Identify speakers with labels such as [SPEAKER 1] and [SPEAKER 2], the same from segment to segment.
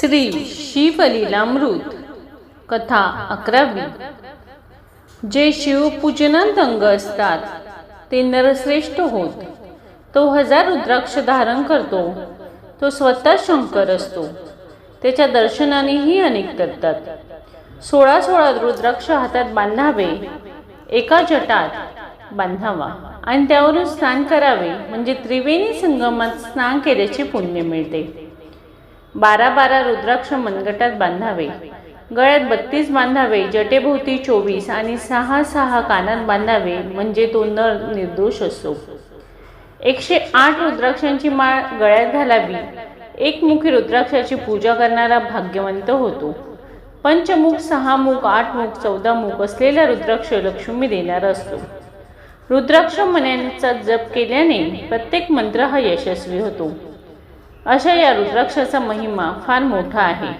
[SPEAKER 1] श्री शिवलीलामृत कथा अकरावी. जे शिवपूजनात अंग असतात ते नरश्रेष्ठ होत. तो हजार रुद्राक्ष धारण करतो. तो स्वतः शंकर असतो. त्याच्या दर्शनानेही अनेक करतात. सोळा सोळा रुद्राक्ष हातात बांधावे एका जटात बांधावा आणि त्यावरून स्नान करावे म्हणजे त्रिवेणी संगमात स्नान केल्याचे पुण्य मिळते. बारा बारा रुद्राक्ष मनगटात बांधावे. गळ्यात बत्तीस बांधावे जटेभोवती चोवीस आणि सहा सहा कानात बांधावे म्हणजे तो नर निर्दोष असतो एकशे आठ रुद्राक्षांची माळ गळ्यात घालावी. एकमुखी रुद्राक्षाची पूजा करणारा भाग्यवंत होतो. पंचमुख सहा मुख आठ मुख चौदा मुख असलेला रुद्राक्ष लक्ष्मी देणारा असतो. रुद्राक्ष मन्यांचा जप केल्याने प्रत्येक मंत्र हा यशस्वी होतो. अशा या रुद्राक्षाचा महिमा फार मोठा आहे.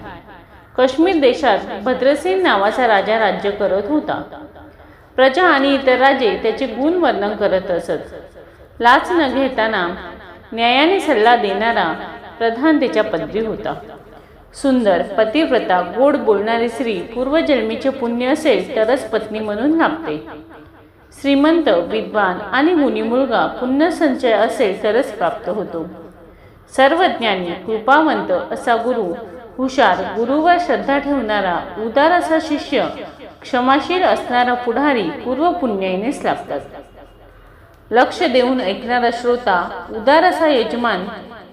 [SPEAKER 1] काश्मीर देशात भद्रसेन नावाचा राजा राज्य करत होता. प्रजा आणि इतर राजे त्याचे गुण वर्णन करत असत. लाच न घेताना न्यायाने सल्ला देणारा प्रधान त्याच्या पदवी होता. सुंदर पतिव्रता गोड बोलणारी स्त्री पूर्वजन्मीचे पुण्य असेल तरच पत्नी म्हणून लाभते. श्रीमंत विद्वान आणि मुनी मुलगा पुण्यसंचय असेल तरच प्राप्त होतो. सर्वज्ञानी कृपावंत असा गुरु हुशार गुरुवर श्रद्धा ठेवणारा उदार असा शिष्य क्षमाशील असणारा पुढारी पूर्व पुण्याईनेच लाभतात लक्ष देऊन ऐकणारा श्रोता उदार असा यजमान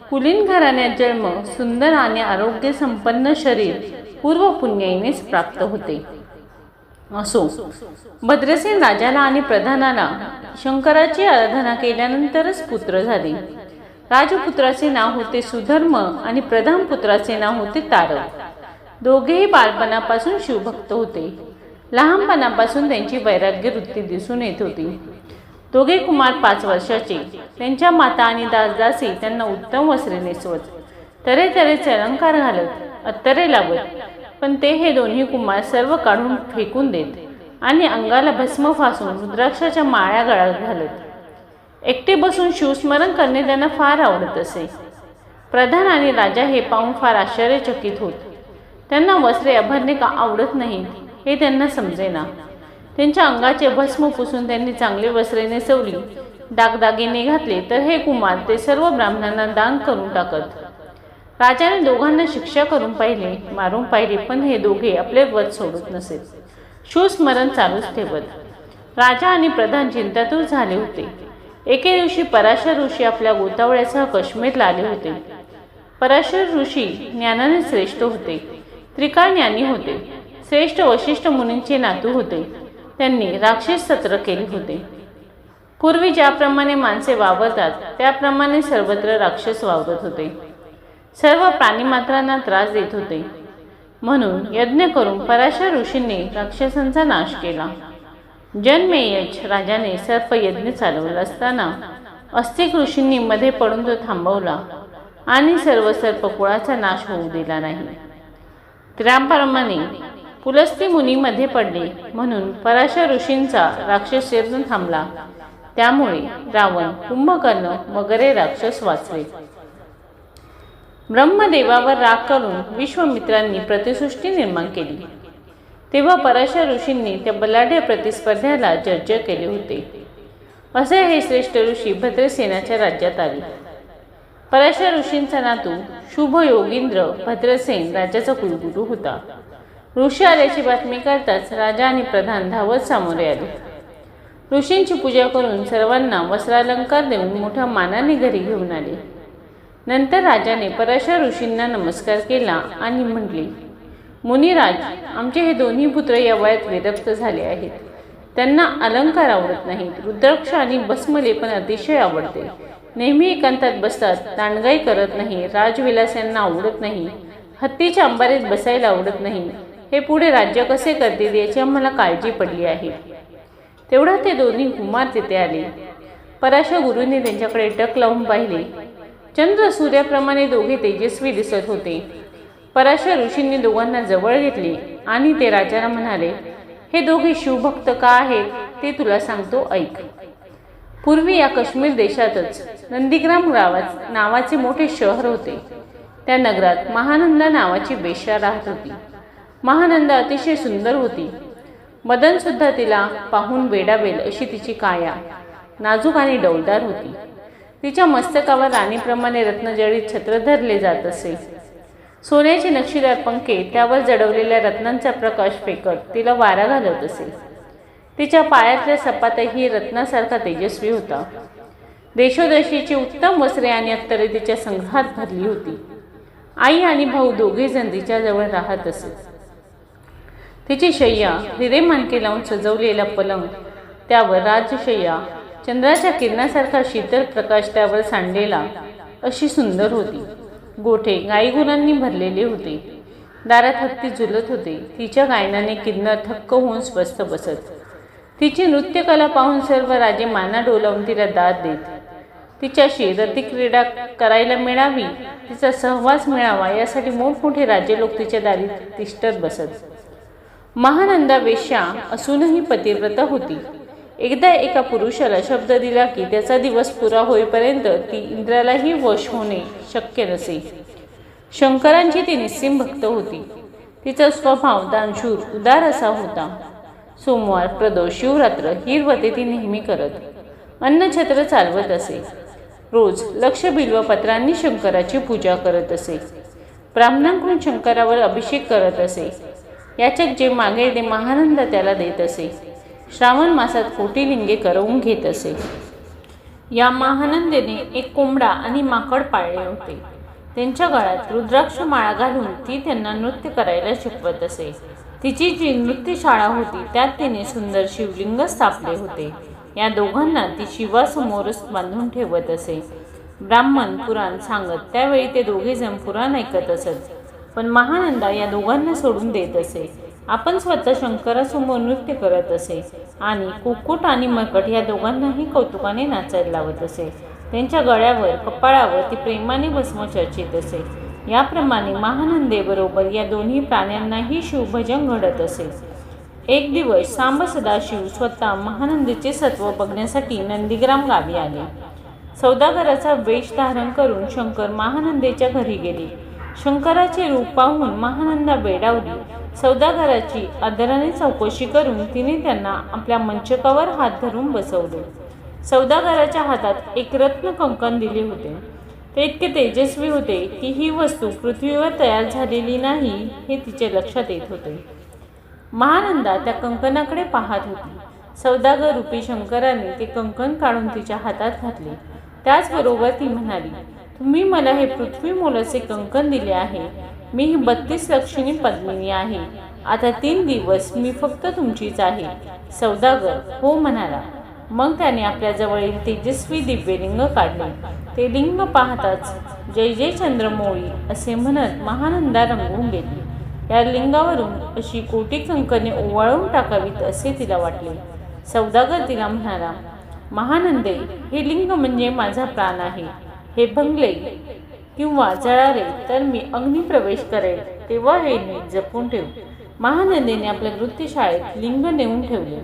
[SPEAKER 1] कुलीन घराण्यात जन्म सुंदर आणि आरोग्य संपन्न शरीर पूर्व पुण्याईनेच प्राप्त होते. असो भद्रसेन राजाला आणि प्रधानाला शंकराची आराधना केल्यानंतरच पुत्र झाले. राजपुत्राचे नाव होते सुधर्म आणि प्रधान पुत्राचे नाव होते तारक दोघेही बालपणापासून शिवभक्त होते. लहानपणापासून त्यांची वैराग्य वृत्ती दिसून येत होती. दोघे कुमार पाच वर्षाचे. त्यांच्या माता आणि दासदासी त्यांना उत्तम वस्त्रे नेसवत. तरे तऱ्हेचे अलंकार घालत अत्तरे लावत. पण ते हे दोन्ही कुमार सर्व काढून फेकून देत आणि अंगाला भस्म फासून रुद्राक्षाच्या माळ्या गळ्यात घालत. एकटे बसून शिवस्मरण करणे त्यांना फार आवडत असे. प्रधान आणि राजा हे पाहून फार आश्चर्यचकित होत. त्यांना वस्त्रे अभरणे का आवडत नाही हे त्यांना समजेना. त्यांच्या अंगाचे भस्म पुसून त्यांनी चांगले वस्त्रे नेसवली दागदागिने घातले तर हे कुमार ते सर्व ब्राह्मणांना दान करून टाकत. राजाने दोघांना शिक्षा करून पाहिले मारून पाहिले पण हे दोघे आपले वध सोडत नसेल शिवस्मरण चालूच ठेवत. राजा आणि प्रधान चिंतातूर झाले होते. एके दिवशी पराशर ऋषी आपल्या गोतावळ्यासह काश्मीरला आले होते. पराशर ऋषी ज्ञानाने श्रेष्ठ होते. त्रिकाळ ज्ञानी होते. श्रेष्ठ वशिष्ठ मुनींचे नातू होते. त्यांनी राक्षस सत्र केले होते. पूर्वी ज्याप्रमाणे माणसे वावरतात त्याप्रमाणे सर्वत्र राक्षस वावरत होते. सर्व प्राणीमात्रांना त्रास देत होते. म्हणून यज्ञ करून पराशर ऋषींनी राक्षसांचा नाश केला. जन्मेयच राजाने सर्पयज्ञ चालवला असताना अस्तिक ऋषींनी मध्ये पडून तो थांबवला आणि सर्व सर्पकुळाचा नाश होऊ दिला नाही. त्याप्रमाणे पुलस्ती मुनीमध्ये पडले म्हणून पराशर ऋषींचा राक्षस यज्ञ थांबला. त्यामुळे रावण कुंभकर्ण वगैरे राक्षस वाचले. ब्रह्मदेवावर राग करून विश्वमित्रांनी प्रतिसृष्टी निर्माण केली. तेव्हा पराशर ऋषींनी त्या बलाढ्य प्रतिस्पर्ध्याला जर्जर केले होते. असे हे श्रेष्ठ ऋषी भद्रसेनाच्या राज्यात आले. पराशर ऋषींचा नातू शुभ योगींद्र भद्रसेन राजाचा कुलगुरू होता. ऋषी आल्याची बातमी करताच राजा आणि प्रधान धावत सामोरे आले. ऋषींची पूजा करून सर्वांना वस्त्रालंकार देऊन मोठ्या मानाने घरी घेऊन आले. नंतर राजाने पराशर ऋषींना नमस्कार केला आणि म्हटले मुनिराज आमचे हे दोन्ही पुत्र या वयात वेदप्त झाले आहेत. त्यांना अलंकार आवडत नाहीत. रुद्राक्ष आणि भस्मलेपन अतिशय आवडते. नेहमी एकांतात बसतात दांडगाई करत नाही राजविलास यांना आवडत नाही हत्तीच्या अंबारीत बसायला आवडत नाही. हे पुढे राज्य कसे करतील याची आम्हाला काळजी पडली आहे. तेवढा ते दोन्ही हुमार तिथे आले. पराशा गुरुंनी त्यांच्याकडे टक लावून पाहिले. चंद्र सूर्याप्रमाणे दोघे तेजस्वी दिसत होते. पराशर ऋषींनी दोघांना जवळ घेतले आणि ते राजाला म्हणाले हे दोघे शिवभक्त का आहेत ते तुला सांगतो ऐक. पूर्वी या काश्मीर देशातच नंदीग्राम गावात नावाचे मोठे शहर होते. त्या नगरात महानंदा नावाची बेश्या राहत होती. महानंदा अतिशय सुंदर होती. मदन सुद्धा तिला पाहून वेडावेल अशी तिची काया नाजूक आणि डौलदार होती. तिच्या मस्तकावर राणीप्रमाणे रत्नजडीत छत्र धरले जात असे. सोन्याचे नक्षीदार पंखे त्यावर जडवलेल्या रत्नांचा प्रकाश फेकत तिला वारा घालत असे. तिच्या पायातल्या सपातही रत्नासारखा तेजस्वी होता. देशोदेशीची उत्तम वस्त्रे आणि अत्तरे तिच्या संग्रहात भरली होती. आई आणि भाऊ दोघे जण तिच्याजवळ राहत असत तिची शय्या हिरे मानके लावून सजवलेला पलंग त्यावर राजशय्या चंद्राच्या किरणासारखा शीतल प्रकाश त्यावर सांडलेला अशी सुंदर होती. गोठे गाईगुरांनी भरलेले होते. दारात हत्ती झुलत होते. तिच्या गायनाने किन्नर थक्क होऊन स्वस्थ बसत. तिची नृत्यकला पाहून सर्व राजे माना डोलावून तिला दाद देत. तिच्याशी रतिक्रीडा करायला मिळावी तिचा सहवास मिळावा यासाठी मोठमोठे राजे लोक तिच्या दारी तिष्ठत बसत. महानंदा वेश्या असूनही पतिव्रत होती. एकदा एका पुरुषाला शब्द दिला की त्याचा दिवस पुरा होईपर्यंत ती इंद्रालाही वश होणे शक्य नसे. शंकरांची ती निस्सीम भक्त होती. तिचा स्वभाव दानशूर उदार असा होता. सोमवार प्रदोष शिवरात्र ही व्रते ती नेहमी करत. अन्नछत्र चालवत असे. रोज लक्ष बिल्वपत्रांनी शंकराची पूजा करत असे. ब्राह्मणांकडून शंकरावर अभिषेक करत असे. याचक जे मागे ते महानंद त्याला देत असे. श्रावण मासात कोटी लिंगे करवून घेत असे. या महानंदेने एक कोंबडा आणि माकड पाळले होते. त्यांच्या गळ्यात रुद्राक्ष माळा घालून ती त्यांना नृत्य करायला शिकवत असे. तिची जी नृत्यशाळा होती त्यात तिने सुंदर शिवलिंग स्थापले होते. या दोघांना ती शिवासमोरच बांधून ठेवत असे. ब्राह्मण पुराण सांगत त्यावेळी ते दोघे जण पुराण ऐकत असत. पण महानंदा या दोघांना सोडून देत असे. आपण स्वतः शंकरासमोर नृत्य करत असे आणि कुक्कुट आणि मकट या दोघांनाही कौतुकाने नाचायला लावत असे. त्यांच्या गळ्यावर कपाळावर ती प्रेमाने भस्म चर्चित असे. याप्रमाणे महानंदेबरोबर या दोन्ही प्राण्यांनाही शिवभजन घडत असे. एक दिवस सांब सदाशिव स्वतः महानंदीचे सत्व बघण्यासाठी नंदीग्राम गावी आले. सौदागराचा वेश धारण करून शंकर महानंदेच्या घरी गेले. शंकराचे रूप पाहून महानंदा बेडावली. सौदागराची आदराने चौकशी करून तिने त्यांना आपल्या मंचकावर हात धरून बसवले. सौदागराच्या हातात एक रत्न कंकण दिले होते. ते इतके तेजस्वी होते की ही वस्तू पृथ्वीवर तयार झालेली नाही हे तिचे लक्षात येत होते. महानंदा त्या कंकणाकडे पाहत होती. सौदागर रूपी शंकराने ते कंकण काढून तिच्या हातात घातले. त्याचबरोबर ती म्हणाली तुम्ही मला हे पृथ्वी मोलाचे कंकण दिले आहे. मी ही बत्तीस लक्षणी पद्मिनी आहे. आता तीन दिवस मी फक्त तुमचीच आहे. सौदागर हो म्हणाला. मग त्याने आपल्या जवळील तेजस्वी दिव्यलिंग काढले. ते लिंग पाहताच जय जय चंद्रमोळी असे म्हणत महानंदा रंगवून गेली. या लिंगावरून अशी कोटी कंकणे ओवाळून टाकावीत असे तिला वाटले. सौदागर तिला म्हणाला महानंदे हे लिंग म्हणजे माझा प्राण आहे. हे भंगले किंवा जळाले तर मी अग्निप्रवेश करेल तेव्हा हे नीट जपून ठेव. महानंदेने आपल्या नृत्यशाळेत लिंग नेऊन ठेवले.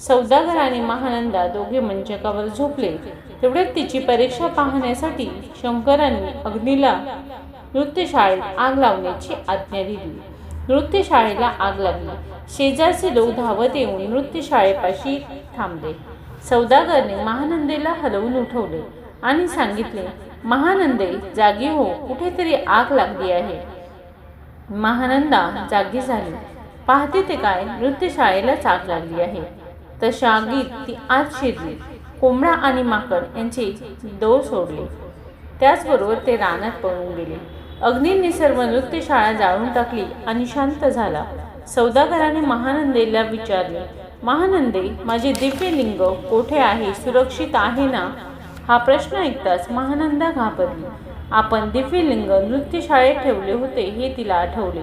[SPEAKER 1] सौदागर आणि महानंदा दोघे मंचकावर झोपले. तेवढ्यात तिची परीक्षा पाहण्यासाठी शंकरांनी अग्नीला नृत्यशाळेत आग लावण्याची आज्ञा दिली. नृत्यशाळेला आग लागली. शेजारचे लोक धावत येऊन नृत्यशाळेपाशी थांबले. सौदागरने महानंदेला हलवून उठवले आणि सांगितले महानंदे जागी हो कुठेतरी आग लागली आहे. महानंदा जागी झाली. पाहते ते काय नृत्यशाळेलाच आग लागली आहे. तशा गीत ती आत शिरली. कोंबडा आणि माकड यांचे दो सोडले. त्याचबरोबर ते रानात पळून गेले. अग्नींनी सर्व नृत्यशाळा जाळून टाकली आणि शांत झाला. सौदागराने महानंदेला विचारले महानंदे माझे दिव्यलिंग कोठे आहे? सुरक्षित आहे ना? हा प्रश्न ऐकताच महानंदा घाबरली. आपण दिव्यलिंग नृत्यशाळेत ठेवले होते हे तिला आठवले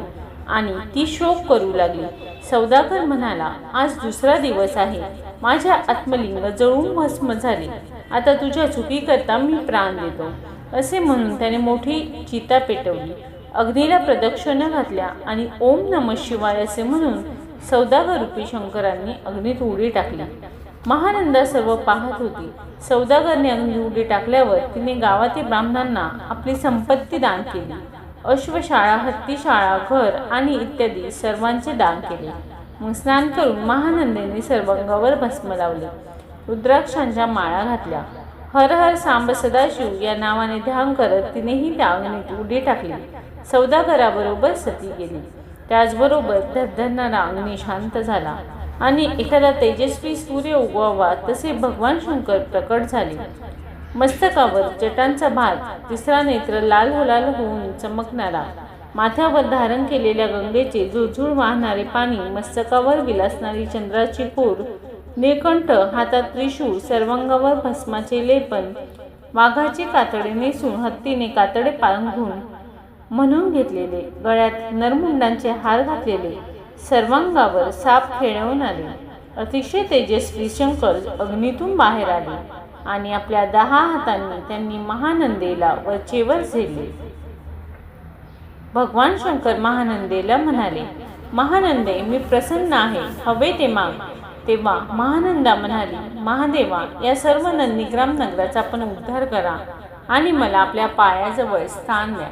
[SPEAKER 1] आणि ती शोक करू लागली. सौदागर म्हणाला आज दुसरा दिवस आहे. माझ्या आत्मलिंग जळून भस्म झाले. आता तुझ्या चुकीकरता मी प्राण देतो. असे म्हणून त्याने मोठी चिता पेटवली. अग्नीला प्रदक्षिणा घातल्या आणि ओम नम शिवाय असे म्हणून सौदागर रूपी शंकरांनी अग्नीत उडी टाकली. महानंदा सर्व पाहत होती. सौदागरने अंगी उडी टाकल्यावर तिने गावातील ब्राह्मणांना आपली संपत्ती दान केली. अश्वशाळा हत्तीशाळा घर आणि इत्यादी सर्वांचे दान केले. मग स्नान करून महानंदेने सर्वांगावर भस्म लावले. रुद्राक्षांच्या माळा घातल्या. हर हर सांब सदाशिव या नावाने ध्यान करत तिनेही त्या उडी टाकली. सौदागराबरोबर सती गेली. त्याचबरोबर धरधरणारा अग्नी शांत झाला. आणि एखादा तेजस्वी सूर्य उगवावा तसे भगवान शंकर प्रकट झाले. मस्तकावर जटांचा भात तिसरा नेत्र लाल हुलाल होऊन चमकणारा. माथ्यावर धारण केलेल्या गंगेचे झुळझुळ वाहणारे पाणी मस्तकावर विलासणारी चंद्राची कोर निळकंठ हातात त्रिशूळ सर्वांगावर भस्माचे लेपन वाघाचे कातडे नेसून हत्तीने कातडे पांघरून म्हणून घेतलेले गळ्यात नरमुंडांचे हार घातलेले सर्वांगावर साप खेळवून आले. अतिशय तेजस्वी शंकर अग्नीतून बाहेर आले आणि आपल्या दहा हातांनी त्यांनी महानंदेला वरचेवर झेलले भगवान शंकर महानंदेला म्हणाले महानंदे मी प्रसन्न आहे. हवे ते माग. तेव्हा महानंदा म्हणाली महादेवा या सर्व नंदीग्राम नगराचा पण उद्धार करा आणि मला आपल्या पायाजवळ स्थान द्या.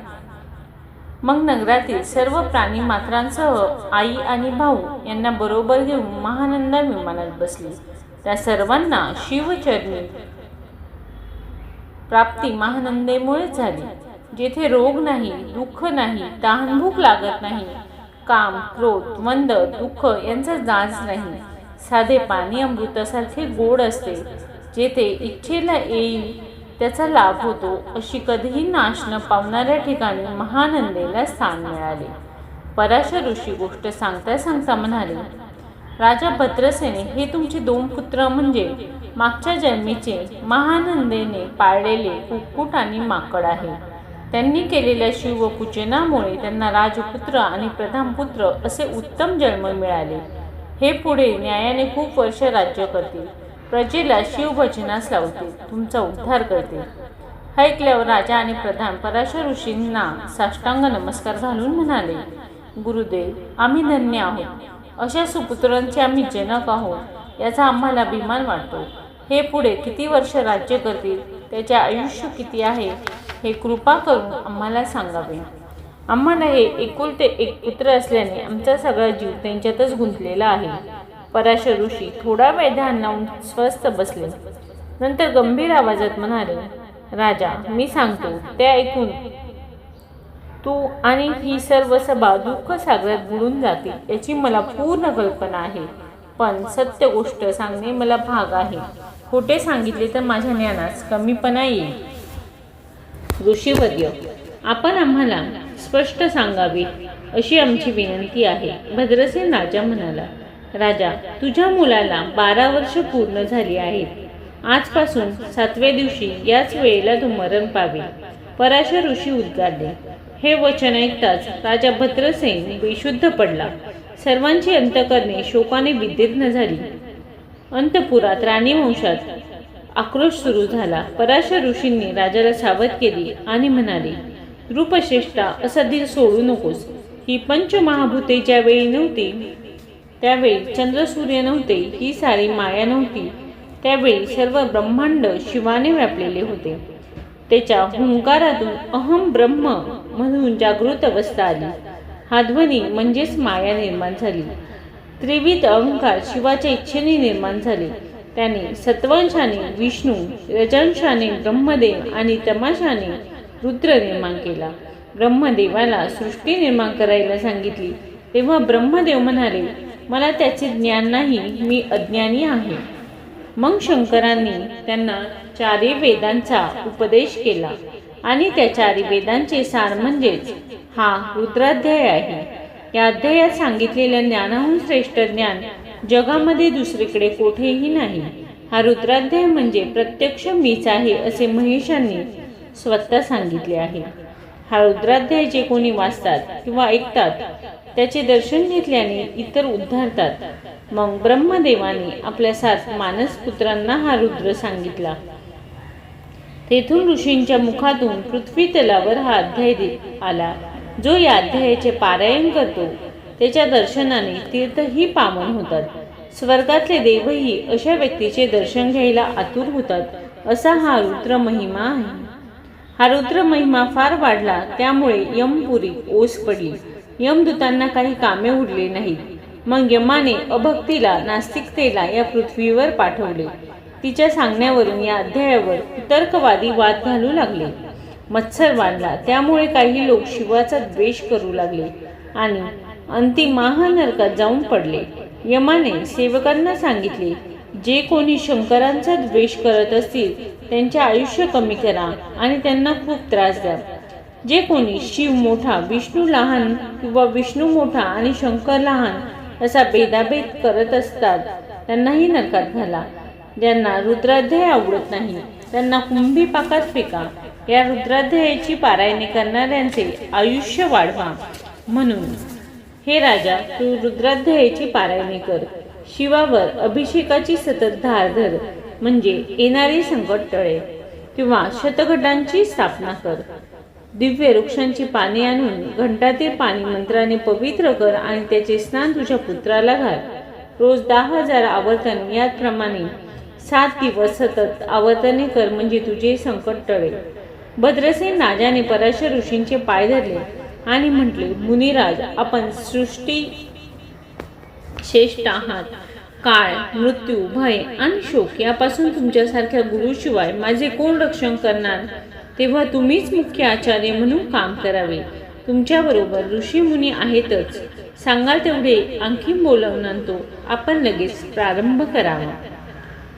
[SPEAKER 1] मग नगरातील सर्व प्राणी मात्रांसह आई आणि भाऊ यांना बरोबर घेऊन महानंदा विमानात बसली. त्या सर्वांना शिवचरणी प्राप्ती महानंदेमुळे झाली. जेथे रोग नाही दुःख नाही तहानभूक लागत नाही काम क्रोध मंद दुःख यांचा जाज नाही. साधे पाणी अमृतासारखे गोड असते जेथे इच्छेला येईल त्याचा लाभ होतो अशी कधीही नाश न पावणाऱ्या ठिकाणी महानंदेला स्थान मिळाले. पराशर ऋषी गोष्ट सांगता सांगता म्हणाले राजा भद्रसेने हे तुमचे दोन पुत्र म्हणजे मागच्या जन्मीचे महानंदेने पाळलेले कुक्कुट आणि माकड आहे. त्यांनी केलेल्या शिवपूजनामुळे त्यांना राजपुत्र आणि प्रधानपुत्र असे उत्तम जन्म मिळाले. हे पुढे न्यायाने खूप वर्ष राज्य करतील. प्रजेला शिवभजनास लावतील तुमचा उद्धार करतील ऐकल्यावर राजा आणि प्रधान पराशर ऋषींना साष्टांग नमस्कार घालून म्हणाले गुरुदेव आम्ही धन्य आहोत. अशा सुपुत्रांचे आम्ही जनक आहोत याचा आम्हाला अभिमान वाटतो. हे पुढे किती वर्ष राज्य करतील त्याचे आयुष्य किती आहे हे कृपा करून आम्हाला सांगावे. आम्हाला हे एकुलते एक पुत्र असल्याने आमचा सगळा जीव त्यांच्यातच गुंतलेला आहे. पराशर ऋषी थोडा वेळ ध्यान लावून स्वस्थ बसले. नंतर गंभीर आवाजात म्हणाले राजा मी सांगतो ते ऐकून तू आणि ही सर्व सभा दुःख सागरात बुडून जातील याची मला पूर्ण कल्पना आहे. पण सत्य गोष्ट सांगणे मला भाग आहे. खोटे सांगितले तर माझ्या ज्ञानास कमीपणा येईल. ऋषीवर्य आपण आम्हाला स्पष्ट सांगावे अशी आमची विनंती आहे. भद्रसेन राजा म्हणाला राजा तुझ्या मुलाला बारा वर्ष पूर्ण झाली आहेत. आजपासून सातव्या दिवशी याच वेळेला तू मरण पावे. पराशर ऋषी उद्गारले. हे वचन ऐकताच राजा भद्रसेन बेशुद्ध पडला. सर्वांची अंतकरणे शोकाने विदीर्ण झाली. अंतपुरात राणीवंशात आक्रोश सुरू झाला. पराशर ऋषींनी राजाला सावध केली आणि म्हणाले रूपश्रेष्ठा असा दिल सोडू नकोस. ही पंचमहाभूते ज्यावेळी नव्हती त्यावेळी चंद्रसूर्य नव्हते ही सारी माया नव्हती. त्यावेळी सर्व ब्रह्मांड शिवाने व्यापलेले होते. त्याच्या हुंकारातून अहम ब्रह्म म्हणून जागृत अवस्था आली. हा ध्वनी म्हणजेच माया निर्माण झाली. त्रिविध अहंकार शिवाच्या इच्छेने निर्माण झाले. त्याने सत्वांशाने विष्णू रजांशाने ब्रह्मदेव आणि तमाशाने रुद्र निर्माण केला. ब्रह्मदेवाला सृष्टी निर्माण करायला सांगितली. तेव्हा ब्रह्मदेव म्हणाले मला त्याचे ज्ञान नाही मी अज्ञानी आहे. मग शंकरांनी त्यांना चारी वेदांचा उपदेश केला आणि त्या चारी वेदांचे सार म्हणजेच हा रुद्राध्याय आहे. या अध्यायात सांगितलेल्या ज्ञानाहून श्रेष्ठ ज्ञान जगामध्ये दुसरीकडे कोठेही नाही. हा रुद्राध्याय म्हणजे प्रत्यक्ष मीच आहे असे महेशांनी स्वतः सांगितले आहे. हा रुद्राध्याय जे कोणी वाचतात किंवा ऐकतात त्याचे दर्शन घेतल्याने इतर उद्धारतात. मग ब्रह्मदेवाने आपल्या सात मानस पुत्रांना हा रुद्र सांगितला. तेथून ऋषींच्या मुखातून पृथ्वी तलावर हा अध्याय देत आला. जो या अध्यायाचे पारायण करतो त्याच्या दर्शनाने तीर्थही पावन होतात. स्वर्गातले देवही अशा व्यक्तीचे दर्शन घ्यायला आतुर होतात असा हा रुद्र महिमा आहे. हा रुद्र महिमा फार वाढला त्यामुळे यमपुरी ओस पडली. यमदूतांना काही कामे उरले नाहीत. मग यमाने अभक्तीला नास्तिकतेला या पृथ्वीवर पाठवले. तिच्या सांगण्यावरून या अध्यायावर तर्कवादी वाद घालू लागले. मत्सर वाढला त्यामुळे काही लोक शिवाचा द्वेष करू लागले आणि अंतिम महानरकात जाऊन पडले. यमाने सेवकांना सांगितले जे कोणी शंकरांचा द्वेष करत असतील त्यांचे आयुष्य कमी करा आणि त्यांना खूप त्रास द्या. जे कोणी शिव मोठा विष्णू लहान किंवा विष्णू मोठा आणि शंकर लहान असा भेदाभेद करत असतात त्यांनाही नरकात घाला. ज्यांना रुद्राध्याय आवडत नाही त्यांना कुंभी पाकात फेका. या रुद्राध्यायाची पारायणे करणाऱ्यांचे आयुष्य वाढवा. म्हणून हे राजा तू रुद्राध्यायाची पारायणे कर. शिवावर अभिषेकाची सतत धार धर. म्हणजे येणारे संकट टळे किंवा शतघटांची स्थापना कर. दिव्य वृक्षांची पाने आणून घंटातील पाणी मंत्राने पवित्र कर आणि त्याचे स्नान तुझ्या पुत्राला घाल. रोज दहा हजार आवर्तन याचप्रमाणे सात दिवस सतत आवर्तने कर म्हणजे तुझे संकट टळेल भद्रसेन राजाने पराशर ऋषींचे पाय धरले आणि म्हटले मुनिराज आपण सृष्टी श्रेष्ठ आहात. काळ मृत्यू भय आणि शोक यापासून तुमच्यासारख्या गुरुशिवाय माझे कोण रक्षण करणार? तेव्हा तुम्हीच मुख्य आचार्य म्हणून काम करावे. तुमच्याबरोबर ऋषी मुनी आहेतच. सांगाल तेवढे आणखी बोलवून आपण लगेच प्रारंभ करावा.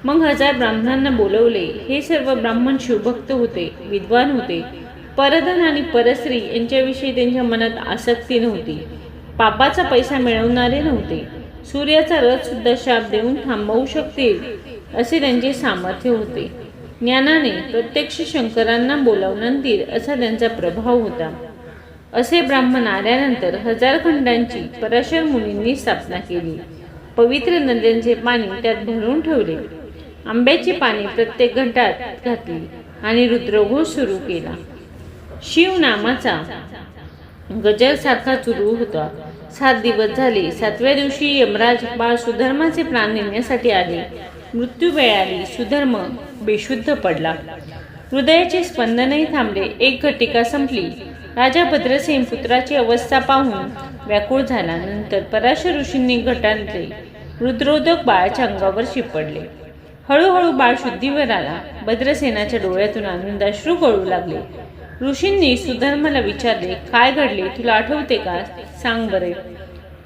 [SPEAKER 1] मग हजार ब्राह्मणांना बोलवले. हे सर्व ब्राह्मण शिवभक्त होते विद्वान होते. परधन आणि परस्त्री यांच्याविषयी त्यांच्या मनात आसक्ती नव्हती. पापाचा पैसा मिळवणारे नव्हते. सूर्याचा रथ सुद्धा शाप देऊन थांबवू शकतील असे त्यांचे सामर्थ्य होते. ज्ञानाने प्रत्यक्ष शंकरांना बोलावून असा त्यांचा प्रभाव होता. असे ब्राह्मण आल्यानंतर हजार खंडांची पराशर मुनींनी स्थापना केली. पवित्र नद्यांचे पाणी त्यात भरून ठेवले. आंब्याची पाने प्रत्येक घंटात घातली आणि रुद्रघोष सुरू केला. शिव नामाचा गजर सारखा सुरू होता. सात दिवस झाले. सातव्या दिवशी यमराज बाळ सुधर्माचे प्राण नेण्यासाठी आले. मृत्यू वेळाली सुधर्म बेशुद्ध पडला. हृदयाचे स्पंदनही थांबले. एक घटिका संपली. राजा भद्रसेन पुत्राची अवस्था पाहून व्याकुळ झाला नंतर पराशर ऋषींनी घटांतले. रुद्रोदक बाळाच्या अंगावर शिपडले हळूहळू बाळ शुद्धीवर आला. भद्रसेनाच्या डोळ्यातून आनंदाश्रू गळू लागले. ऋषींनी सुधर्माला विचारले काय घडले? तुला आठवते का? सांग बरे.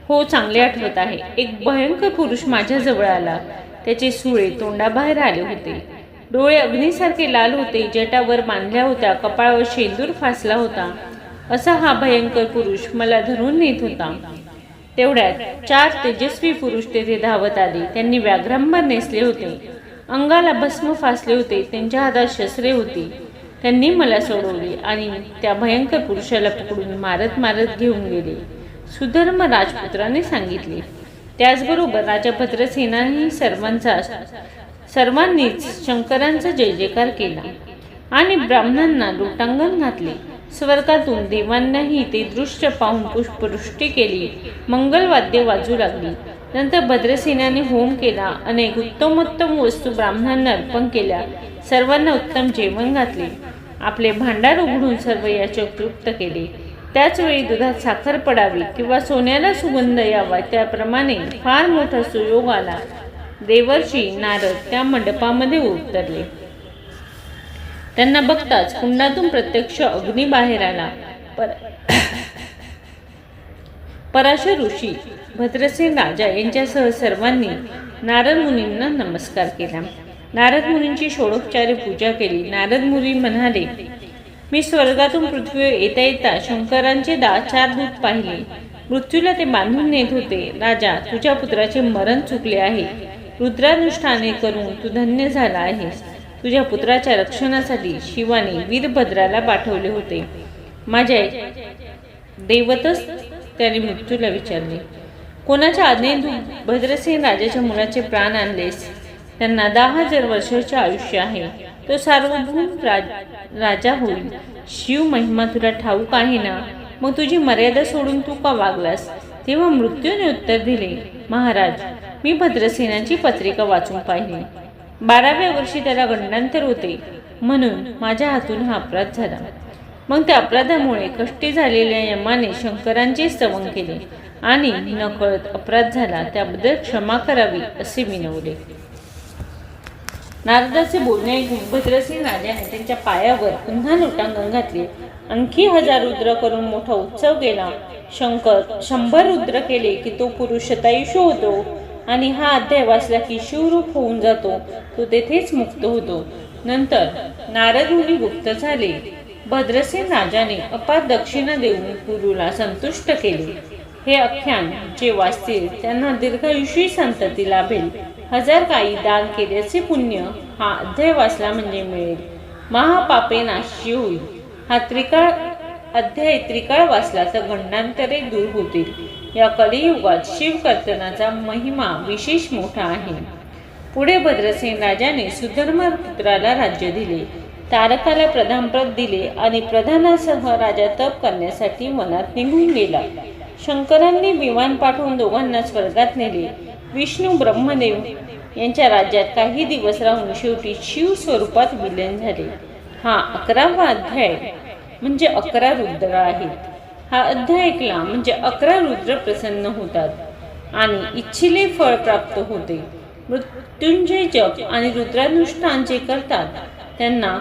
[SPEAKER 1] हो चांगले आठवत आहे. एक भयंकर पुरुष माझ्या जवळ आला. त्याचे सुळे तोंडाबाहेर आले होते. डोळे अग्नीसारखे लाल होते जटावर बांधल्या होत्या कपाळावर शेंदूर फासला होता. असा हा भयंकर पुरुष मला धरून नेत होता. तेवढ्यात चार तेजस्वी पुरुष तेथे धावत आले. त्यांनी व्याघ्रांबर नेसले होते. अंगाला भस्म फासले होते. त्यांच्या हातात शस्त्रे होती. त्यांनी मला सोडवले आणि त्या भयंकर पुरुषाला पकडून मारत मारत घेऊन गेले. सुधर्म राजपुत्राने सांगितले. त्याचबरोबर राजा भद्रसेनाही सर्वांचा सर्वांनीच शंकरांचा जय जयकार केला आणि ब्राह्मणांना लोटांगण घातले. स्वर्गातून देवांनाही ते दृश्य पाहून पुष्पवृष्टी केली. मंगलवाद्य वाजू लागली. नंतर भद्रसेनाने होम केला अनेक उत्तमोत्तम वस्तू ब्राह्मणांना अर्पण केल्या. सर्वांना उत्तम जेवण घातले. आपले भांडार उघडून सर्व याचक उपयुक्त केले. त्याचवेळी दुधात साखर पडावी किंवा सोन्याला सुगंध यावा त्याप्रमाणे फार मोठा सुयोग आला. देवर्षी नारद त्या मंडपामध्ये उतरले. त्यांना बघताच कुंडातून प्रत्यक्ष अग्नी बाहेर आला. पर पराशर ऋषी भद्रसेन राजा यांच्यासह सर्वांनी नारद मुनींना नमस्कार केला. नारद मुनींची षोडोपचारे पूजा केली. नारद मुनी म्हणाले मी स्वर्गातून पृथ्वीवर येता येता शंकरांचे दा चार दूत पाहिले. मृत्यूला ते बांधून नेत होते. राजा तुझ्या पुत्राचे मरण चुकले आहे. रुद्रानुष्ठाने करून तू धन्य झाला आहेस. तुझ्या पुत्राच्या रक्षणासाठी शिवाने वीरभद्राला पाठवले होते. माझ्या दैवतच त्याने मृत्यूला विचारले. कोणाच्या आज्ञेतून भद्रसेन राजाच्या मुलाचे प्राण आणलेस? त्यांना दहा हजार वर्षाचे आयुष्य आहे. तो सार्वभौम राज राजा होईल. शिव महिमा तुला ठाऊक आहे ना? मग तुझी मर्यादा सोडून तू का वागलास? तेव्हा मृत्यूने उत्तर दिले महाराज मी भद्रसेनाची पत्रिका वाचून पाहिली. बाराव्या वर्षी त्याला गंडांतर होते. म्हणून माझ्या हातून हा अपराध झाला. मग त्या अपराधामुळे कष्टी झालेल्या यमाने शंकरांचे स्तवन केले आणि नकळत अपराध झाला. त्याबद्दल क्षमा करावी असे विनवले. नारदाचे बोलणे ऐकून भद्रसिंग राजाने त्यांच्या पायावर पुन्हा लोटांगण घातले. आणखी हजार रुद्र करून मोठा उत्सव केला. शंकर शंभर रुद्र केले की तो पुरुष शतायुष्य होतो आणि हा अध्याय वाचला की शिवरूप होऊन जातो. तो तेथेच मुक्त होतो. नंतर नारद मुनी गुप्त झाले. भद्रसेन राजाने अपार दक्षिणा देऊन गुरुला संतुष्ट केले. हे आख्यान जे वाचतील त्यांना दीर्घायुषी संतती लाभेल हजार काही दान केल्याचे पुण्य हा अध्याय वाचला म्हणजे मिळेल. महापापे नाशी होईल. हा त्रिकाळ अध्याय त्रिकाळ वाचला तर गंडांतरे दूर होतील. या कलियुगात शिवकर्तनाचा महिमा विशेष मोठा आहे. पुढे भद्रसेन राजाने सुधर्म पुत्राला राज्य दिले. तारकाला प्रधानपद दिले आणि प्रधानासह राजा तप करण्यासाठी मनात निघून गेला. शंकरांनी विमान पाठवून दोघांना स्वर्गात नेले. विष्णू ब्रह्मदेव यांच्या राज्यात काही दिवस राहून शेवटी शिव स्वरूपात विलीन झाले. हा अकरावा अध्याय म्हणजे अकरा रुद्र आहेत. हा अध्याय ऐकला म्हणजे अकरा रुद्र प्रसन्न होतात आणि इच्छिले फळ प्राप्त होते. मृत्युंजय जप आणि रुद्रानुष्ठान जे करतात. त्यांना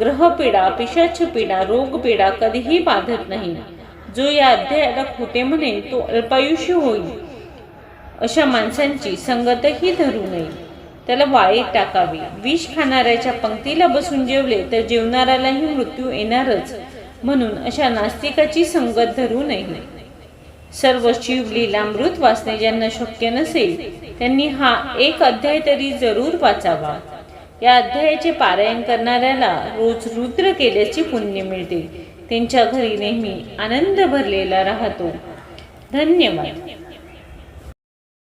[SPEAKER 1] ग्रहपीडा पिशाच पीडा रोगपीडा कधीही बाधत नाही. जो या अध्यायाला खोटे म्हणेल तो अल्पायुष्य होईल. अशा माणसांची संगतही धरू नये. त्याला वाळीत टाकावी. विष खाणाऱ्याच्या पंक्तीला बसून जेवले तर जेवणाऱ्यालाही मृत्यू येणारच. म्हणून अशा नास्तिकाची संगत धरू नये. सर्व शिवलीलामृत वाचणे ज्यांना शक्य नसेल त्यांनी हा एक अध्याय तरी जरूर वाचावा. या अध्यायाचे पारायण करणाऱ्याला रोज रुद्र केल्याचे पुण्य मिळते. त्यांच्या घरी नेहमी आनंद भरलेला राहतो. धन्यवाद.